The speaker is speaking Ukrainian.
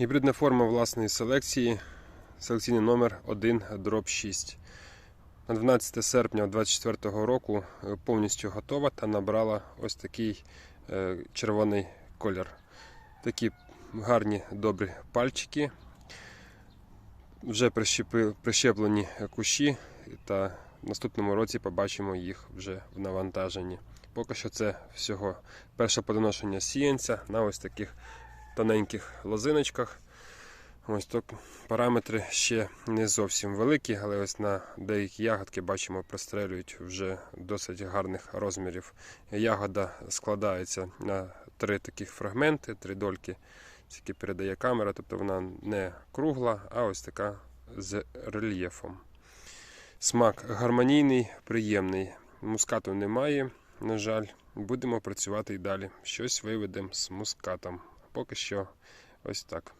Гібридна форма власної селекції. Селекційний номер 1 дроб 6. На 12 серпня 2024 року е, повністю готова та набрала ось такий е, червоний колір. Такі гарні добрі пальчики. Вже прищеплені кущі, та в наступному році побачимо їх вже в навантаженні. Поки що це всього перше подоношення сіянця на ось таких тоненьких лозиночках. Ось так параметри ще не зовсім великі, але ось на деякі ягодки бачимо, прострелюють вже досить гарних розмірів. Ягода складається на три таких фрагменти, три дольки, які передає камера, тобто вона не кругла, а ось така з рельєфом. Смак гармонійний, приємний. Мускату немає, на жаль. Будемо працювати і далі. Щось виведемо з мускатом. Поки що ось так.